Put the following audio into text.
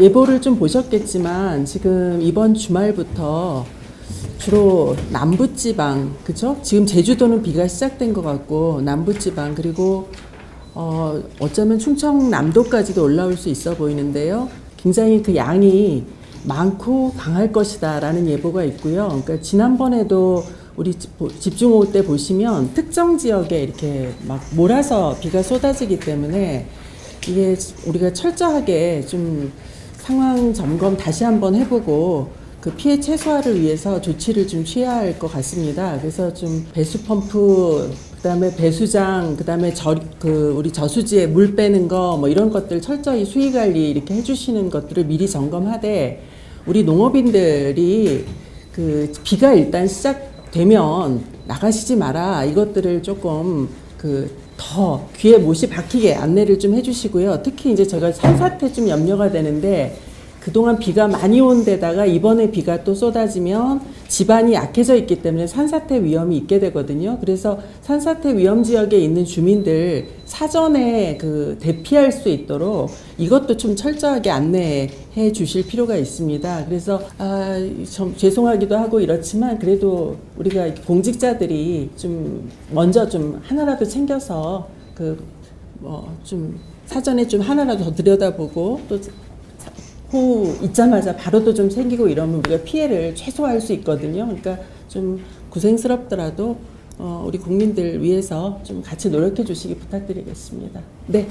예보를 좀 보셨겠지만 지금 이번 주말부터 주로 남부지방 그죠? 지금 제주도는 비가 시작된 것 같고 남부지방 그리고 어, 어쩌면 충청남도까지도 올라올 수 있어 보이는데요. 굉장히 그 양이 많고 강할 것이다라는 예보가 있고요. 그러니까 지난번에도 우리 집중호우 때 보시면 특정 지역에 이렇게 막 몰아서 비가 쏟아지기 때문에 이게 우리가 철저하게 좀 상황 점검 다시 한번 해보고 그 피해 최소화를 위해서 조치를 좀 취해야 할 것 같습니다. 그래서 좀 배수 펌프 그다음에 배수장 그다음에 저 그 우리 저수지에 물 빼는 거 뭐 이런 것들 철저히 수위 관리 이렇게 해주시는 것들을 미리 점검하되 우리 농업인들이 그 비가 일단 시작되면 나가시지 마라 이것들을 조금 그 더 귀에 못이 박히게 안내를 좀 해주시고요. 특히 이제 제가 산사태 좀 염려가 되는데 그동안 비가 많이 온 데다가 이번에 비가 또 쏟아지면 집안이 약해져 있기 때문에 산사태 위험이 있게 되거든요. 그래서 산사태 위험 지역에 있는 주민들 사전에 그 대피할 수 있도록 이것도 좀 철저하게 안내해 주실 필요가 있습니다. 그래서 아, 좀 죄송하기도 하고 이렇지만 그래도 우리가 공직자들이 좀 먼저 좀 하나라도 챙겨서 그 뭐 좀 사전에 좀 하나라도 더 들여다보고 또 호우 있자마자 바로도 좀 생기고 이러면 우리가 피해를 최소화할 수 있거든요. 그러니까 좀 고생스럽더라도 어, 우리 국민들 위해서 좀 같이 노력해 주시기 부탁드리겠습니다. 네.